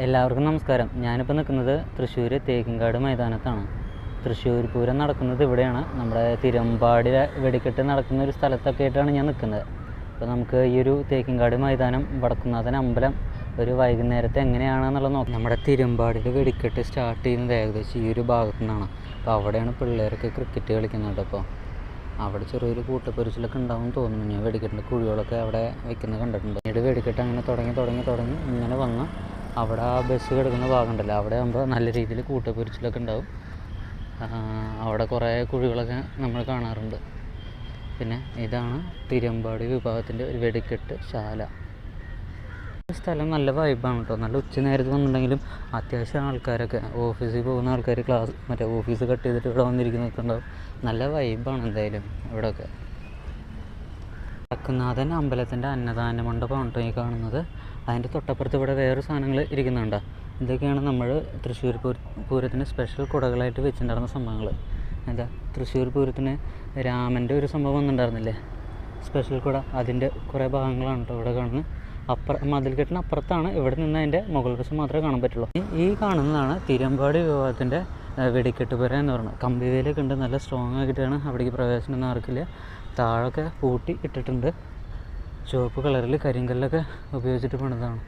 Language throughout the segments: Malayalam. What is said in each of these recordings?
എല്ലാവർക്കും നമസ്കാരം. ഞാനിപ്പോൾ നിൽക്കുന്നത് തൃശ്ശൂർ തേക്കിൻകാട് മൈതാനത്താണ്. തൃശ്ശൂർ പൂരം നടക്കുന്നത് ഇവിടെയാണ്. നമ്മുടെ തിരുമ്പാടി വെടിക്കെട്ട് നടക്കുന്ന ഒരു സ്ഥലത്തൊക്കെ ആയിട്ടാണ് ഞാൻ നിൽക്കുന്നത്. അപ്പോൾ നമുക്ക് ഈ ഒരു തേക്കിൻകാട് മൈതാനം വടക്കുന്നാഥൻ അമ്പലം ഒരു വൈകുന്നേരത്തെ എങ്ങനെയാണെന്നുള്ളത് നോക്കാം. നമ്മുടെ തിരുമ്പാടിയിൽ വെടിക്കെട്ട് സ്റ്റാർട്ട് ചെയ്യുന്നത് ഏകദേശം ഈ ഒരു ഭാഗത്തു നിന്നാണ്. അപ്പോൾ അവിടെയാണ് പിള്ളേരൊക്കെ ക്രിക്കറ്റ് കളിക്കുന്നുണ്ട് അപ്പോൾ അവിടെ ചെറിയൊരു കൂട്ടപ്പൊരിച്ചിലൊക്കെ ഉണ്ടാവും തോന്നുന്നു. ഞാൻ വെടിക്കെട്ടിന്റെ കുഴികളൊക്കെ അവിടെ വെക്കുന്നത് കണ്ടിട്ടുണ്ട്. പിന്നീട് വെടിക്കെട്ട് അങ്ങനെ തുടങ്ങി തുടങ്ങി തുടങ്ങി ഇങ്ങനെ വന്ന് അവിടെ ബസ് കിടക്കുന്ന ഭാഗം ഉണ്ടല്ലോ അവിടെ ആകുമ്പോൾ നല്ല രീതിയിൽ കൂട്ടപ്പൊരിച്ചിലൊക്കെ ഉണ്ടാവും. അവിടെ കുറേ കുഴികളൊക്കെ നമ്മൾ കാണാറുണ്ട്. പിന്നെ ഇതാണ് തിരുമ്പാടി വിഭാഗത്തിന്റെ ഒരു വെടിക്കെട്ട് ശാല. സ്ഥലം നല്ല വൈബാണ് കേട്ടോ നല്ല ഉച്ച നേരത്ത് വന്നിട്ടുണ്ടെങ്കിലും അത്യാവശ്യം ആൾക്കാരൊക്കെ ഓഫീസിൽ പോകുന്ന ആൾക്കാർ ക്ലാസ് മറ്റേ ഓഫീസ് കട്ട് ചെയ്തിട്ട് ഇവിടെ വന്നിരിക്കുന്നൊക്കെ ഉണ്ടാവും. നല്ല വൈബാണ് എന്തായാലും ഇവിടെയൊക്കെ വടക്കുന്നാഥൻ അമ്പലത്തിന്റെ അന്നദാന മണ്ഡപമാണ് കേട്ടോ ഈ കാണുന്നത്. അതിന്റെ തൊട്ടപ്പുറത്ത് ഇവിടെ വേറെ സാധനങ്ങൾ ഇരിക്കുന്നുണ്ട്? ഇതൊക്കെയാണ് നമ്മൾ തൃശ്ശൂർ പൂര പൂരത്തിന് സ്പെഷ്യൽ കുടകളായിട്ട് വെച്ചിട്ടുണ്ടായിരുന്ന സംഭവങ്ങൾ. എന്താ? തൃശ്ശൂർ പൂരത്തിന് രാമന്റെ ഒരു സംഭവം ഒന്നുണ്ടായിരുന്നില്ലേ സ്പെഷ്യൽ കുട. അതിന്റെ കുറേ ഭാഗങ്ങളാണ് കേട്ടോ ഇവിടെ കാണുന്നത്. അപ്പുറ മതിൽക്കെട്ടിന് അപ്പുറത്താണ് ഇവിടെ നിന്ന് അതിന്റെ മുകൾ വശം മാത്രമേ കാണാൻ പറ്റുള്ളൂ. ഈ- കാണുന്നതാണ് തിരുമ്പാടി വിഭാഗത്തിന്റെ വെടിക്കെട്ട് പുര എന്ന് പറയുന്നത്. കമ്പിവേലൊക്കെ ഉണ്ട്. നല്ല സ്ട്രോങ് ആക്കിയിട്ടാണ് അവിടേക്ക് പ്രവേശനം ആർക്കില്ല. താഴൊക്കെ പൂട്ടി ഇട്ടിട്ടുണ്ട്. ചുവപ്പ് കളറിൽ കരിങ്കല്ലൊക്കെ ഉപയോഗിച്ചിട്ട് പണിതാണ്.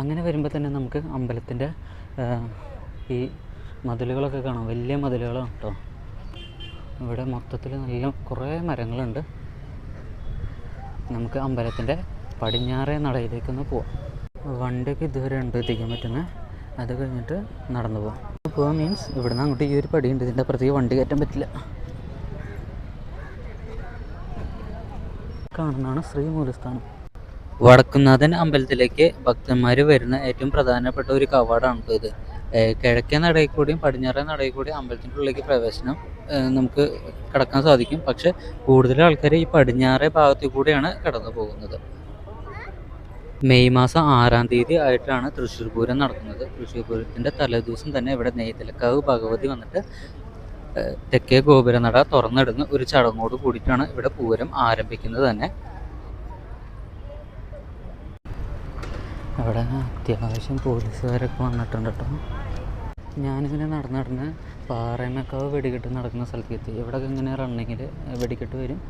അങ്ങനെ വരുമ്പോൾ തന്നെ നമുക്ക് അമ്പലത്തിന്റെ ഈ മതിലുകളൊക്കെ കാണാം. വലിയ മതിലുകളാണ് കേട്ടോ ഇവിടെ മൊത്തത്തിൽ നല്ല കുറേ മരങ്ങളുണ്ട്. നമുക്ക് അമ്പലത്തിന്റെ പടിഞ്ഞാറേ നടയിലേക്കൊന്ന് പോവാം. വണ്ടിക്ക് ഇതുവരെ ഉണ്ട് എത്തിക്കാൻ പറ്റുന്നത് അത് കഴിഞ്ഞിട്ട് നടന്നു പോവാം. പോവാൻ മീൻസ് ഇവിടുന്ന് അങ്ങോട്ട് ഈ ഒരു പടിയുണ്ട്. ഇതിന്റെ അപ്പുറത്തേക്ക് വണ്ടി കയറ്റാൻ പറ്റില്ല. കാണുന്നതാണ് ശ്രീമൂലസ്ഥാനം. വടക്കുന്നാഥൻ അമ്പലത്തിലേക്ക് ഭക്തന്മാർ വരുന്ന ഏറ്റവും പ്രധാനപ്പെട്ട ഒരു കവാടാണ് ഇത്. കിഴക്കേ നടയിൽ കൂടിയും പടിഞ്ഞാറേ നടയിൽ കൂടിയും അമ്പലത്തിന്റെ ഉള്ളിലേക്ക് പ്രവേശനം നമുക്ക് കടക്കാൻ സാധിക്കും. പക്ഷെ കൂടുതൽ ആൾക്കാർ ഈ പടിഞ്ഞാറേ ഭാഗത്തു കൂടിയാണ് കടന്നു പോകുന്നത്. മെയ് മാസം ആറാം തീയതി ആയിട്ടാണ് തൃശ്ശൂർ പൂരം നടക്കുന്നത്. തൃശ്ശൂർ പൂരത്തിന്റെ തലേദിവസം തന്നെ ഇവിടെ നെയ്തലക്കാവ് ഭഗവതി വന്നിട്ട് തെക്കേ ഗോപുരനട തുറന്നിടുന്ന ഒരു ചടങ്ങോട് കൂടിയിട്ടാണ് ഇവിടെ പൂരം ആരംഭിക്കുന്നത് തന്നെ. അവിടെ അത്യാവശ്യം പോലീസുകാരൊക്കെ വന്നിട്ടുണ്ട് കേട്ടോ. ഞാനിങ്ങനെ നടന്ന് നടന്ന് പാറമേക്കാവ് വെടിക്കെട്ട് നടക്കുന്ന സ്ഥലത്തേക്ക് എത്തി ഇവിടെ ഇങ്ങനെ റണ്ണിങ്ങിൽ വെടിക്കെട്ട് വരും.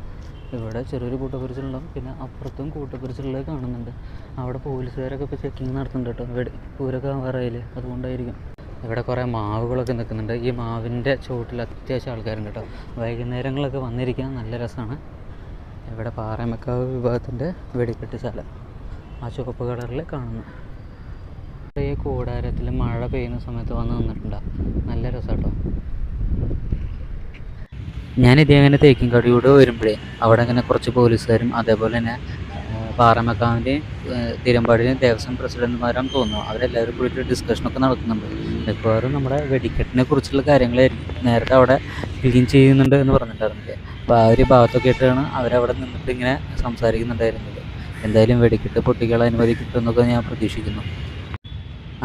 ഇവിടെ ചെറിയൊരു കൂട്ടപ്പുരിച്ചിലുണ്ടാവും പിന്നെ അപ്പുറത്തും കൂട്ടപ്പുരിച്ചിലുള്ളത് കാണുന്നുണ്ട്. അവിടെ പോലീസുകാരൊക്കെ ഇപ്പോൾ ചെക്കിങ് നടത്തുന്നുണ്ട് കേട്ടോ. വെടി പൂരൊക്കെ ആവാറായില്ലേ? അതുകൊണ്ടായിരിക്കും. ഇവിടെ കുറേ മാവുകളൊക്കെ നിൽക്കുന്നുണ്ട്. ഈ മാവിന്റെ ചുവട്ടിൽ അത്യാവശ്യം ആൾക്കാരുണ്ട് കേട്ടോ. വൈകുന്നേരങ്ങളൊക്കെ വന്നിരിക്കാൻ നല്ല രസമാണ്. ഇവിടെ പാറമക്കാവ് വിഭാഗത്തിന്റെ വെടിക്കെട്ട് ശാല ആ ചുവപ്പ് കളറിൽ കാണുന്നു. ഈ കൂടാരത്തിൽ മഴ പെയ്യുന്ന സമയത്ത് വന്ന് നിന്നിട്ടുണ്ടോ? നല്ല രസമാട്ടോ ഞാൻ അങ്ങനെ തേക്കിൻകാടിയൂടെ വരുമ്പോഴേ അവിടെ അങ്ങനെ കുറച്ച് പോലീസുകാരും അതേപോലെ തന്നെ പാറമക്കാവിന്റെയും തിരുമ്പാടിന്റെയും ദേവസ്വം പ്രസിഡന്റുമാരാണ് തോന്നുന്നു. അവരെല്ലാവരും കൂടിയിട്ട് ഡിസ്കഷനൊക്കെ നടക്കുന്നുണ്ട് മിക്കവാറും നമ്മുടെ വെടിക്കെട്ടിനെ കുറിച്ചുള്ള കാര്യങ്ങളായിരിക്കും. നേരത്തെ അവിടെ ക്ലീൻ ചെയ്യുന്നുണ്ട് എന്ന് പറഞ്ഞിട്ടുണ്ടായിരുന്നില്ലേ? അപ്പോൾ ആ ഒരു ഭാഗത്തൊക്കെ ആയിട്ടാണ് അവരവിടെ നിന്നിട്ട് ഇങ്ങനെ സംസാരിക്കുന്നുണ്ടായിരുന്നത്. എന്തായാലും വെടിക്കെട്ട് പൊട്ടിക്കാൻ അനുമതി കിട്ടുമെന്നൊക്കെ ഞാൻ പ്രതീക്ഷിക്കുന്നു.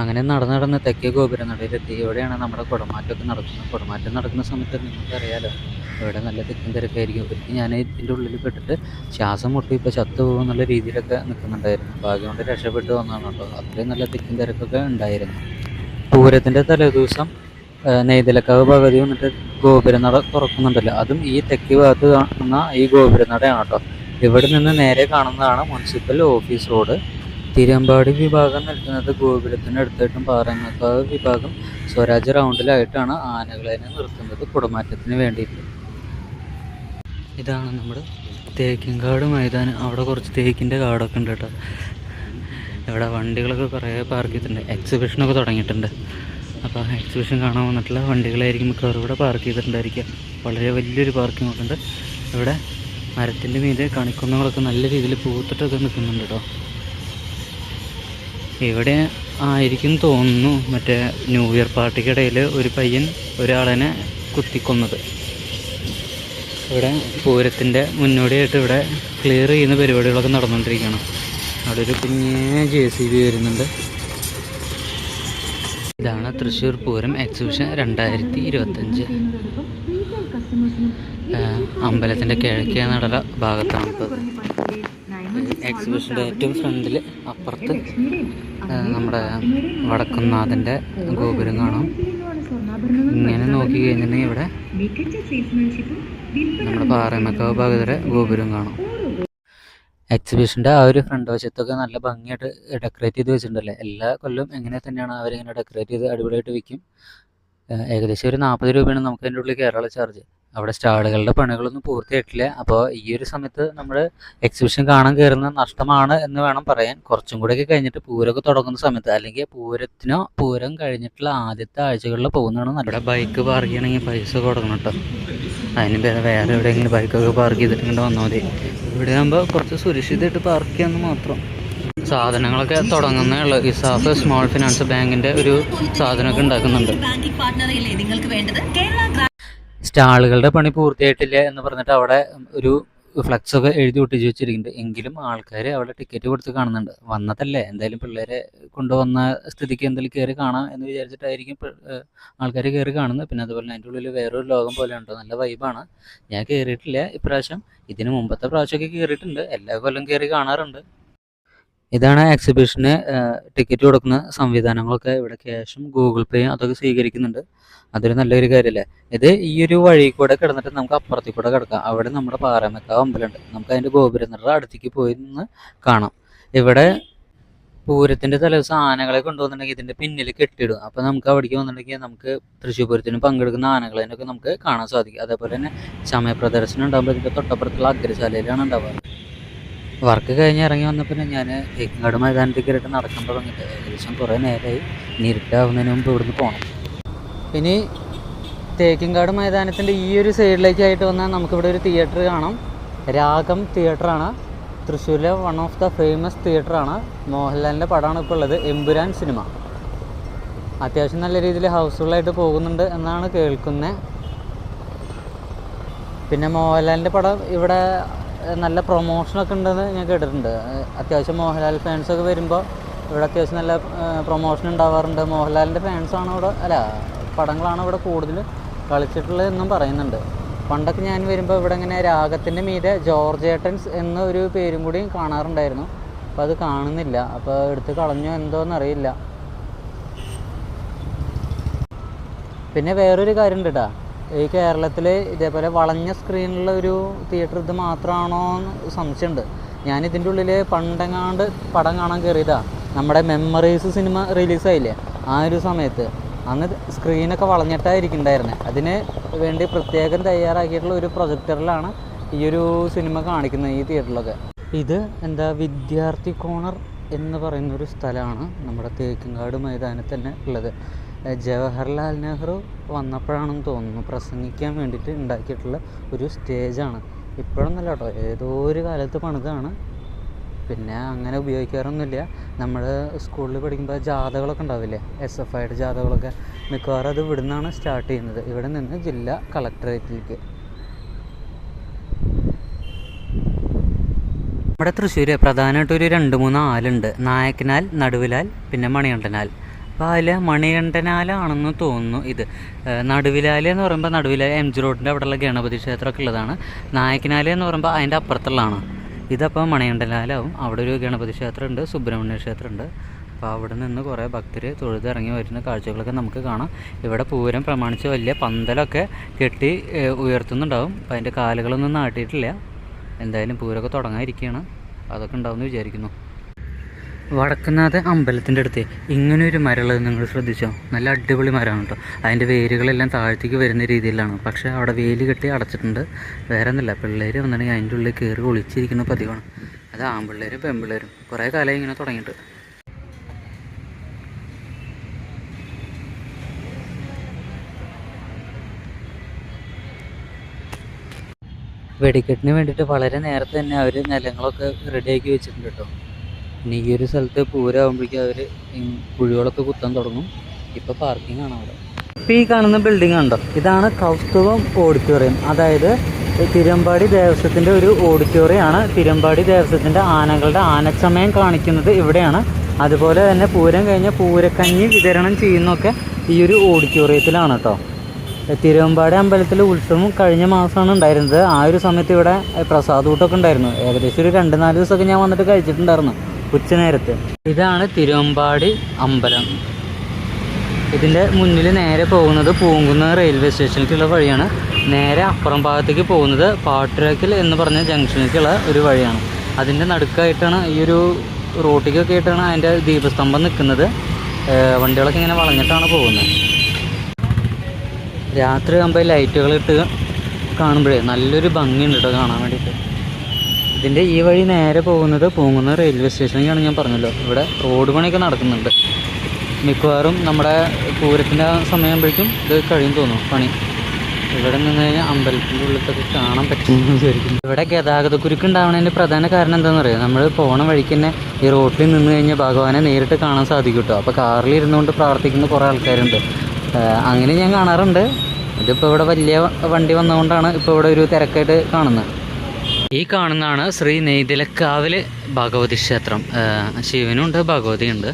അങ്ങനെ നടന്ന് നടന്ന് തെക്കേ ഗോപുരം നടയിലെത്തി ഇവിടെയാണ് നമ്മുടെ കുടമാറ്റമൊക്കെ നടക്കുന്നത്? കുടമാറ്റം നടക്കുന്ന സമയത്ത് നിങ്ങൾക്കറിയാലോ ഇവിടെ നല്ല തിക്കും തിരക്കായിരിക്കും. ഒരിക്കൽ ഞാൻ ഇതിന്റെ ഉള്ളിൽ പെട്ടിട്ട് ശ്വാസം മുട്ടി ഇപ്പോൾ ചത്തു പോകുന്നുള്ള രീതിയിലൊക്കെ നിൽക്കുന്നുണ്ടായിരുന്നു ഭാഗ്യം കൊണ്ട് രക്ഷപ്പെട്ടു വന്നതാണ് കേട്ടോ. അത്രയും നല്ല തിക്കും തിരക്കൊക്കെ ഉണ്ടായിരുന്നു. പൂരത്തിന്റെ തലേദിവസം നെയ്തലക്കാവ് പകുതി വന്നിട്ട് ഗോപുരനട തുറക്കുന്നുണ്ടല്ലോ. അതും ഈ തെക്ക് ഭാഗത്ത് കാണുന്ന ഈ ഗോപുരനടയാണ് കേട്ടോ. ഇവിടെ നിന്ന് നേരെ കാണുന്നതാണ് മുനിസിപ്പൽ ഓഫീസ് റോഡ്. തിരുവമ്പാടി വിഭാഗം നിൽക്കുന്നത് ഗോപുരത്തിന് അടുത്തായിട്ടും പാറമേക്കാവ് വിഭാഗം സ്വരാജ് റൗണ്ടിലായിട്ടാണ് ആനകളെ നിർത്തുന്നത് കുടമാറ്റത്തിന് വേണ്ടിയിട്ട്. ഇതാണ് നമ്മുടെ തേക്കിൻകാട് മൈതാനം അവിടെ കുറച്ച് തേക്കിന്റെ കാടൊക്കെ ഉണ്ട് കേട്ടോ. ഇവിടെ വണ്ടികളൊക്കെ കുറേ പാർക്ക് ചെയ്തിട്ടുണ്ട്. എക്സിബിഷനൊക്കെ തുടങ്ങിയിട്ടുണ്ട്. അപ്പോൾ എക്സിബിഷൻ കാണാൻ വന്നിട്ടുള്ള വണ്ടികളായിരിക്കും മിക്കവാറും ഇവിടെ പാർക്ക് ചെയ്തിട്ടുണ്ടായിരിക്കുക. വളരെ വലിയൊരു പാർക്കിംഗ് ഒക്കെ ഉണ്ട്. ഇവിടെ മരത്തിന്റെ മീതെ കണിക്കുന്നങ്ങളൊക്കെ നല്ല രീതിയിൽ പൂത്തിട്ടൊക്കെ നിൽക്കുന്നുണ്ട് കേട്ടോ. ഇവിടെ ആയിരിക്കും തോന്നുന്നു മറ്റേ ന്യൂ ഇയർ പാർട്ടിക്കിടയിൽ ഒരു പയ്യൻ ഒരാളെ കുത്തിക്കൊന്നത്. ഇവിടെ പൂരത്തിന്റെ മുന്നോടിയായിട്ട് ഇവിടെ ക്ലിയർ ചെയ്യുന്ന പരിപാടികളൊക്കെ നടന്നുകൊണ്ടിരിക്കുകയാണ്. അവിടെ ഒരു കുഞ്ഞേ ജെ സി ബി വരുന്നുണ്ട്. ഇതാണ് തൃശ്ശൂർ പൂരം എക്സിബിഷൻ രണ്ടായിരത്തി ഇരുപത്തഞ്ച് അമ്പലത്തിന്റെ കിഴക്കേ നടല ഭാഗത്താണ്. എക്സിബിഷന്റെ ഏറ്റവും ഫ്രണ്ടിൽ അപ്പുറത്ത് നമ്മുടെ വടക്കുന്നാഥന്റെ ഗോപുരം കാണാം. ഇങ്ങനെ നോക്കി കഴിഞ്ഞിട്ടുണ്ടെങ്കിൽ ഇവിടെ നമ്മുടെ പാറമക്കാവ് ഭാഗതരെ ഗോപുരം കാണാം. എക്സിബിഷന്റെ ആ ഒരു ഫ്രണ്ട് വശത്തൊക്കെ നല്ല ഭംഗിയായിട്ട് ഡെക്കറേറ്റ് ചെയ്ത് വെച്ചിട്ടുണ്ടല്ലേ? എല്ലാ കൊല്ലം എങ്ങനെ തന്നെയാണ് അവരിങ്ങനെ ഡെക്കറേറ്റ് ചെയ്ത് അടിപൊളിയായിട്ട് വിൽക്കും ഏകദേശം ഒരു നാൽപ്പത് രൂപയാണ് നമുക്ക് അതിന്റെ ഉള്ളിൽ കയറാനുള്ള ചാർജ് അവിടെ സ്റ്റാളുകളുടെ പണികളൊന്നും പൂർത്തിയായിട്ടില്ല. അപ്പോൾ ഈ ഒരു സമയത്ത് നമ്മൾ എക്സിബിഷൻ കാണാൻ കയറുന്ന നഷ്ടമാണ് എന്ന് വേണം പറയാൻ. കുറച്ചും കൂടെയൊക്കെ കഴിഞ്ഞിട്ട് പൂരമൊക്കെ തുടങ്ങുന്ന സമയത്ത് അല്ലെങ്കിൽ പൂരത്തിനോ പൂരം കഴിഞ്ഞിട്ടുള്ള ആദ്യത്തെ ആഴ്ചകളിൽ പോകുന്നതാണ് നമ്മുടെ ബൈക്ക് പാർക്ക് ചെയ്യണമെങ്കിൽ പൈസ കൊടുക്കണം കേട്ടോ. അതിന് വേറെ വേറെ എവിടെയെങ്കിലും ബൈക്കൊക്കെ പാർക്ക് ചെയ്തിട്ടുണ്ട് വന്നാൽ മതി. ഇവിടെ ആകുമ്പോൾ കുറച്ച് സുരക്ഷിതമായിട്ട് പാർക്ക് ചെയ്യാമെന്ന് മാത്രം. സാധനങ്ങളൊക്കെ തുടങ്ങുന്നേ ഉള്ളൂ. ഇസാഫ് സ്മോൾ ഫിനാൻസ് ബാങ്കിന്റെ ഒരു സാധനമൊക്കെ ഉണ്ടാക്കുന്നുണ്ട്. സ്റ്റാളുകളുടെ പണി പൂർത്തിയായിട്ടില്ല എന്ന് പറഞ്ഞിട്ട് അവിടെ ഒരു ഫ്ലക്സ് ഒക്കെ എഴുതി ഒട്ടിച്ച് വെച്ചിരിക്കുന്നുണ്ട്. എങ്കിലും ആൾക്കാർ അവിടെ ടിക്കറ്റ് കൊടുത്ത് കാണുന്നുണ്ട്. വന്നതല്ലേ? എന്തായാലും പിള്ളേരെ കൊണ്ടുവന്ന സ്ഥിതിക്ക് എന്തായാലും കയറി കാണാം എന്ന് വിചാരിച്ചിട്ടായിരിക്കും ആൾക്കാർ കയറി കാണുന്നത്. പിന്നെ അതുപോലെ അതിന്റെ ഉള്ളിൽ വേറൊരു ലോകം പോലെ ഉണ്ടോ? നല്ല വൈബാണ് ഞാൻ കയറിയിട്ടില്ല ഇപ്രാവശ്യം ഇതിന് മുമ്പത്തെ പ്രാവശ്യമൊക്കെ കയറിയിട്ടുണ്ട് എല്ലാ കൊല്ലം കയറി കാണാറുണ്ട്. ഇതാണ് എക്സിബിഷന് ടിക്കറ്റ് കൊടുക്കുന്ന സംവിധാനങ്ങളൊക്കെ. ഇവിടെ ക്യാഷും ഗൂഗിൾ പേയും അതൊക്കെ സ്വീകരിക്കുന്നുണ്ട്. അതൊരു നല്ലൊരു കാര്യമല്ലേ ഇത് ഈ ഒരു വഴി കൂടെ കിടന്നിട്ട് നമുക്ക് അപ്പുറത്തിൽ കൂടെ കിടക്കാം. അവിടെ നമ്മുടെ പാറമേക്കാവ് അമ്പലമുണ്ട്. നമുക്ക് അതിന്റെ ഗോപുരനിറ അടുത്തേക്ക് പോയി നിന്ന് കാണാം. ഇവിടെ പൂരത്തിന്റെ തലേദിവസം ആനകളെ കൊണ്ടുവന്നിട്ടുണ്ടെങ്കിൽ ഇതിന്റെ പിന്നിൽ കെട്ടിയിടും. അപ്പോൾ നമുക്ക് അവിടേക്ക് വന്നിട്ടുണ്ടെങ്കിൽ നമുക്ക് തൃശ്ശൂർ പൂരത്തിന് പങ്കെടുക്കുന്ന ആനകളെയൊക്കെ നമുക്ക് കാണാൻ സാധിക്കും. അതേപോലെ തന്നെ സമയപ്രദർശനം ഉണ്ടാകുമ്പോൾ ഇതിന്റെ തൊട്ടപ്പുറത്തുള്ള അഗ്രശാലയിലാണ് ഉണ്ടാവുക. വർക്ക് കഴിഞ്ഞ് ഇറങ്ങി വന്നപ്പോൾ ഞാൻ ഏക്കങ്കാട് മൈതാനത്തേക്ക് ഇരട്ട് നടക്കാൻ തുടങ്ങിയിട്ട് ഏകദേശം കുറേ നേരമായി. നീരിട്ടാവുന്നതിന് മുമ്പ് ഇവിടുന്ന് പോകണം ഇനി തേക്കിൻകാട് മൈതാനത്തിന്റെ ഈ ഒരു സൈഡിലേക്കായിട്ട് വന്നാൽ നമുക്കിവിടെ ഒരു തിയേറ്റർ കാണാം. രാഗം തിയേറ്ററാണ്. തൃശ്ശൂരിലെ വൺ ഓഫ് ദ ഫേമസ് തിയേറ്ററാണ് മോഹൻലാലിന്റെ പടമാണ് ഇപ്പോൾ ഉള്ളത് എമ്പുരാൻ സിനിമ. അത്യാവശ്യം നല്ല രീതിയിൽ ഹൗസ്ഫുള്ളായിട്ട് പോകുന്നുണ്ട് എന്നാണ് കേൾക്കുന്നത് പിന്നെ മോഹൻലാലിന്റെ പടം ഇവിടെ നല്ല പ്രൊമോഷനൊക്കെ ഉണ്ടെന്ന് ഞാൻ കേട്ടിട്ടുണ്ട്. അത്യാവശ്യം മോഹൻലാൽ ഫാൻസൊക്കെ വരുമ്പോൾ ഇവിടെ അത്യാവശ്യം നല്ല പ്രൊമോഷൻ ഉണ്ടാവാറുണ്ട്. മോഹൻലാലിന്റെ ഫാൻസാണ് ഇവിടെ അല്ല പടങ്ങളാണ് ഇവിടെ കൂടുതൽ കളിച്ചിട്ടുള്ളത് എന്നും പറയുന്നുണ്ട്. പണ്ടൊക്കെ ഞാൻ വരുമ്പോൾ ഇവിടെ ഇങ്ങനെ രാഗത്തിന്റെ മീതെ ജോർജ് ഏട്ടൻസ് എന്നൊരു പേരും കൂടി കാണാറുണ്ടായിരുന്നു. അപ്പോൾ അത് കാണുന്നില്ല. അപ്പോൾ എടുത്ത് കളഞ്ഞോ എന്തോന്ന് അറിയില്ല പിന്നെ വേറൊരു കാര്യം ഉണ്ട് കേട്ടോ ഈ കേരളത്തിൽ ഇതേപോലെ വളഞ്ഞ സ്ക്രീനിലുള്ള ഒരു തിയേറ്റർ ഇത് മാത്രമാണോ എന്ന് സംശയമുണ്ട് ഞാൻ ഇതിന്റെ ഉള്ളിൽ പണ്ടെങ്ങാണ്ട് പടം കാണാൻ കയറിയതാ നമ്മുടെ മെമ്മറീസ് സിനിമ റിലീസായില്ലേ ആ ഒരു സമയത്ത്. അന്ന് സ്ക്രീനൊക്കെ വളഞ്ഞിട്ടായിരിക്കുന്നുണ്ടായിരുന്നത് അതിന് വേണ്ടി പ്രത്യേകം തയ്യാറാക്കിയിട്ടുള്ള ഒരു പ്രൊജക്ടറിലാണ് ഈ ഒരു സിനിമ കാണിക്കുന്നത് ഈ തിയേറ്ററിലൊക്കെ ഇത് എന്താ വിദ്യാർത്ഥി കോണർ എന്ന് പറയുന്ന ഒരു സ്ഥലമാണ് നമ്മുടെ തേക്കിങ്ങാട് മൈതാനത്ത് തന്നെ ഉള്ളത്. ജവഹർലാൽ നെഹ്റു വന്നപ്പോഴാണെന്ന് തോന്നുന്നു. പ്രസംഗിക്കാൻ വേണ്ടിയിട്ട് ഉണ്ടാക്കിയിട്ടുള്ള ഒരു സ്റ്റേജാണ് ഇപ്പോഴൊന്നല്ല കേട്ടോ. ഏതോ ഒരു കാലത്ത് പണിതാണ്. പിന്നെ അങ്ങനെ ഉപയോഗിക്കാറൊന്നുമില്ല. നമ്മൾ സ്കൂളിൽ പഠിക്കുമ്പോൾ ജാഥകളൊക്കെ ഉണ്ടാവില്ലേ? എസ് എഫ് ഐയുടെ ജാഥകളൊക്കെ. മിക്കവാറും അത് ഇവിടെ നിന്നാണ് സ്റ്റാർട്ട് ചെയ്യുന്നത്. ഇവിടെ നിന്ന് ജില്ലാ കളക്ടറേറ്റിലേക്ക്. നമ്മുടെ തൃശ്ശൂർ പ്രധാനമായിട്ട് ഒരു രണ്ട് മൂന്ന് ആലുണ്ട്. നായക്കനാൽ നടുവിലാൽ പിന്നെ മണികണ്ഠനാൽ. അതിൽ മണികണ്ഠനാലാണെന്ന് തോന്നുന്നു ഇത്. നടുവിലാലി എന്ന് പറയുമ്പോൾ നടുവിലാലി എം ജി റോഡിന്റെ അവിടെയുള്ള ഗണപതി ക്ഷേത്രമൊക്കെ ഉള്ളതാണ്. നായക്കനാൽ എന്ന് പറയുമ്പോൾ അതിന്റെ അപ്പുറത്തുള്ളതാണ്. ഇതപ്പോൾ മണികണ്ഠനാലാവും. അവിടെ ഒരു ഗണപതി ക്ഷേത്രമുണ്ട് സുബ്രഹ്മണ്യ ക്ഷേത്രമുണ്ട്. അപ്പോൾ അവിടെ നിന്ന് കുറേ ഭക്തർ തൊഴുതിറങ്ങി വരുന്ന കാഴ്ചകളൊക്കെ നമുക്ക് കാണാം. ഇവിടെ പൂരം പ്രമാണിച്ച് വലിയ പന്തലൊക്കെ കെട്ടി ഉയർത്തുന്നുണ്ടാവും. അപ്പോൾ അതിന്റെ കാലുകളൊന്നും നാട്ടിയിട്ടില്ല. എന്തായാലും പൂരമൊക്കെ തുടങ്ങാതിരിക്കുകയാണ് അതൊക്കെ ഉണ്ടാവുമെന്ന് വിചാരിക്കുന്നു. വടക്കുന്നാഥ അമ്പലത്തിന്റെ അടുത്ത് ഇങ്ങനെ ഒരു മരമുള്ളത് നിങ്ങൾ ശ്രദ്ധിച്ചോ? നല്ല അടിപൊളി മരമാണ് കേട്ടോ. അതിന്റെ വേരുകളെല്ലാം താഴത്തേക്ക് വരുന്ന രീതിയിലാണ്. പക്ഷേ അവിടെ വേലി കെട്ടി അടച്ചിട്ടുണ്ട്. വേറെ ഒന്നുമില്ല പിള്ളേർ വന്നിട്ടുണ്ടെങ്കിൽ അതിന്റെ ഉള്ളിൽ കയറി ഒളിച്ചിരിക്കുന്ന പതിവാണ്. അത് ആൺപിള്ളേരും പെൺപിള്ളേരും. കുറേ കാലമായി ഇങ്ങനെ തുടങ്ങിയിട്ട്. വെടിക്കെട്ടിന് വേണ്ടിയിട്ട് വളരെ നേരത്തെ തന്നെ അവർ നിലങ്ങളൊക്കെ റെഡിയാക്കി വെച്ചിട്ടുണ്ട് കേട്ടോ. പിന്നെ ഈ ഒരു സ്ഥലത്ത് പൂരമാകുമ്പോഴേക്കും അവർ കുഴികളൊക്കെ കുത്താൻ തുടങ്ങും. ഇപ്പോൾ പാർക്കിംഗ് ആണ് അവിടെ. ഇപ്പോൾ ഈ കാണുന്ന ബിൽഡിംഗ് ഉണ്ടോ ഇതാണ് കൗസ്തുഭം ഓഡിറ്റോറിയം അതായത് തിരുവമ്പാടി ദേവസ്വത്തിന്റെ ഒരു ഓഡിറ്റോറിയമാണ് തിരുവമ്പാടി ദേവസ്വത്തിന്റെ ആനകളുടെ ആനച്ചമയം കാണിക്കുന്നത് ഇവിടെയാണ്. അതുപോലെ തന്നെ പൂരം കഴിഞ്ഞ പൂരക്കഞ്ഞി വിതരണം ചെയ്യുന്നൊക്കെ ഈ ഒരു ഓഡിറ്റോറിയത്തിലാണ് കേട്ടോ തിരുവമ്പാടി അമ്പലത്തിൽ ഉത്സവം കഴിഞ്ഞ മാസമാണ് ഉണ്ടായിരുന്നത്. ആ ഒരു സമയത്ത് ഇവിടെ പ്രസാദൂട്ടൊക്കെ ഉണ്ടായിരുന്നു. ഏകദേശം ഒരു രണ്ട് നാല് ദിവസമൊക്കെ ഞാൻ വന്നിട്ട് കഴിച്ചിട്ടുണ്ടായിരുന്നു. ഉച്ച നേരത്ത് ഇതാണ് തിരുവമ്പാടി അമ്പലം. ഇതിന്റെ മുന്നിൽ നേരെ പോകുന്നത് പൂങ്കുന്ന് റെയിൽവേ സ്റ്റേഷനിലേക്കുള്ള വഴിയാണ്. നേരെ അപ്പുറം ഭാഗത്തേക്ക് പോകുന്നത് പാട്ടുരാക്കൽ എന്ന് പറഞ്ഞ ജംഗ്ഷനിലേക്കുള്ള ഒരു വഴിയാണ്. അതിന്റെ നടുക്കായിട്ടാണ് ഈ ഒരു റോട്ടിക്കൊക്കെ ആയിട്ടാണ് അതിന്റെ ദീപസ്തംഭം നിൽക്കുന്നത്. വണ്ടികളൊക്കെ ഇങ്ങനെ വളഞ്ഞിട്ടാണ് പോകുന്നത്. രാത്രി ആകുമ്പോൾ ലൈറ്റുകൾ ഇട്ട് കാണുമ്പോഴേ നല്ലൊരു ഭംഗിയുണ്ട് കേട്ടോ കാണാൻ വേണ്ടിയിട്ട്. ഇതിന്റെ ഈ വഴി നേരെ പോകുന്നത് പൂങ്ങുന്ന റെയിൽവേ സ്റ്റേഷനിലേക്കാണ് ഞാൻ പറഞ്ഞല്ലോ. ഇവിടെ റോഡ് പണിയൊക്കെ നടക്കുന്നുണ്ട്. മിക്കവാറും നമ്മുടെ പൂരത്തിന്റെ സമയമാകുമ്പോഴേക്കും ഇത് കഴിയും തോന്നും പണി. ഇവിടെ നിന്ന് കഴിഞ്ഞാൽ അമ്പലത്തിന്റെ ഉള്ളിലൊക്കെ കാണാൻ പറ്റുമെന്ന് വിചാരിക്കുന്നു. ഇവിടെ ഗതാഗതക്കുരുക്ക് ഉണ്ടാവുന്നതിന്റെ പ്രധാന കാരണം എന്താണെന്ന് അറിയാം? നമ്മൾ പോണ വഴിക്ക് തന്നെ ഈ റോട്ടിൽ നിന്ന് കഴിഞ്ഞാൽ ഭഗവാനെ നേരിട്ട് കാണാൻ സാധിക്കും കേട്ടോ. അപ്പോൾ കാറിൽ ഇരുന്നുകൊണ്ട് പ്രാർത്ഥിക്കുന്ന കുറേ ആൾക്കാരുണ്ട്. അങ്ങനെ ഞാൻ കാണാറുണ്ട്. ഇതിപ്പോൾ ഇവിടെ വലിയ വണ്ടി വന്നതുകൊണ്ടാണ് ഇപ്പോൾ ഇവിടെ ഒരു തിരക്കായിട്ട് കാണുന്നത്. ഈ കാണുന്നതാണ് ശ്രീ നെയ്തിലക്കാവിൽ ഭഗവതി ക്ഷേത്രം. ശിവനുണ്ട് ഭഗവതിയുണ്ട്.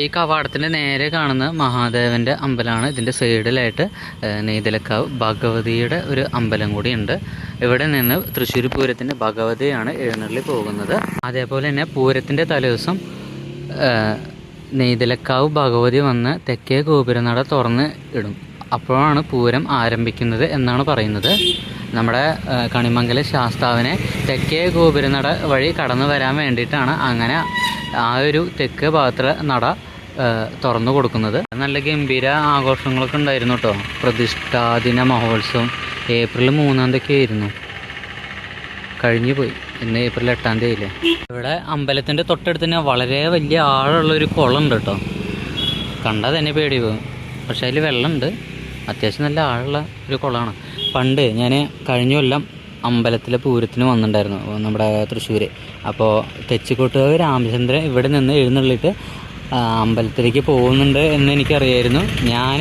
ഈ കവാടത്തിന്റെ നേരെ കാണുന്ന മഹാദേവന്റെ അമ്പലമാണ്. ഇതിന്റെ സൈഡിലായിട്ട് നെയ്തിലക്കാവ് ഭഗവതിയുടെ ഒരു അമ്പലം കൂടിയുണ്ട്. ഇവിടെ നിന്ന് തൃശ്ശൂർ പൂരത്തിന്റെ ഭഗവതിയാണ് എഴുന്നള്ളി പോകുന്നത്. അതേപോലെ തന്നെ പൂരത്തിന്റെ തലേദിവസം നെയ്തിലക്കാവ് ഭഗവതി വന്ന് തെക്കേ ഗോപുരനട തുറന്ന് ഇടും. അപ്പോഴാണ് പൂരം ആരംഭിക്കുന്നത് എന്നാണ് പറയുന്നത്. നമ്മുടെ കണിമംഗല ശാസ്താവിനെ തെക്കേ ഗോപുരനട വഴി കടന്നു വരാൻ വേണ്ടിയിട്ടാണ് അങ്ങനെ ആ ഒരു തെക്ക് ഭാഗത്തെ നട തുറന്നു കൊടുക്കുന്നത്. നല്ല ഗംഭീര ആഘോഷങ്ങളൊക്കെ ഉണ്ടായിരുന്നു കേട്ടോ. പ്രതിഷ്ഠാദിന മഹോത്സവം. ഏപ്രിൽ മൂന്നാം തീയതി ആയിരുന്നു കഴിഞ്ഞു പോയി. ഇന്ന് ഏപ്രിൽ എട്ടാം തീയതിയില്ലേ? ഇവിടെ അമ്പലത്തിന്റെ തൊട്ടടുത്ത് തന്നെ വളരെ വലിയ ആഴമുള്ളൊരു കുളം ഉണ്ട് കേട്ടോ. കണ്ടാൽ തന്നെ പേടി പോകും. പക്ഷേ അതിൽ വെള്ളമുണ്ട്. അത്യാവശ്യം നല്ല ആഴമുള്ള ഒരു കുളമാണ് പണ്ട് ഞാൻ കഴിഞ്ഞ കൊല്ലം അമ്പലത്തിലെ പൂരത്തിന് വന്നിട്ടുണ്ടായിരുന്നു നമ്മുടെ തൃശ്ശൂർ അപ്പോൾ തെച്ചിക്കോട്ടുകാവ് രാമചന്ദ്രൻ ഇവിടെ നിന്ന് എഴുന്നള്ളിട്ട് അമ്പലത്തിലേക്ക് പോകുന്നുണ്ട് എന്ന് എനിക്കറിയായിരുന്നു. ഞാൻ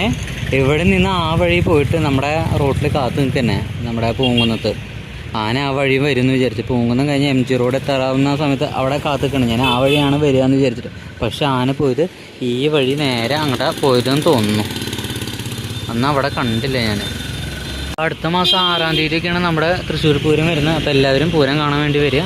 ഇവിടെ നിന്ന് ആ വഴി പോയിട്ട് നമ്മുടെ റോട്ടിൽ കാത്തു നിൽക്കന്നെ നമ്മുടെ പൂങ്കുന്നത്ത്. ആന ആ വഴി വരും എന്ന് വിചാരിച്ചു പൂങ്കുന്നം കഴിഞ്ഞ് എം ജി റോഡ് എത്താറാവുന്ന സമയത്ത് അവിടെ കാത്തിക്കണം ഞാൻ ആ വഴിയാണ് വരിക എന്ന് വിചാരിച്ചിട്ട്. പക്ഷെ ആന പോയത് ഈ വഴി നേരെ അങ്ങോട്ട് പോയതെന്ന് തോന്നുന്നു. അന്ന് അവിടെ കണ്ടില്ല ഞാൻ. അടുത്ത മാസം ആറാം തീയതിയൊക്കെയാണ് നമ്മുടെ തൃശ്ശൂർ പൂരം വരുന്നത്. അപ്പോൾ എല്ലാവരും പൂരം കാണാൻ വേണ്ടി വരിക.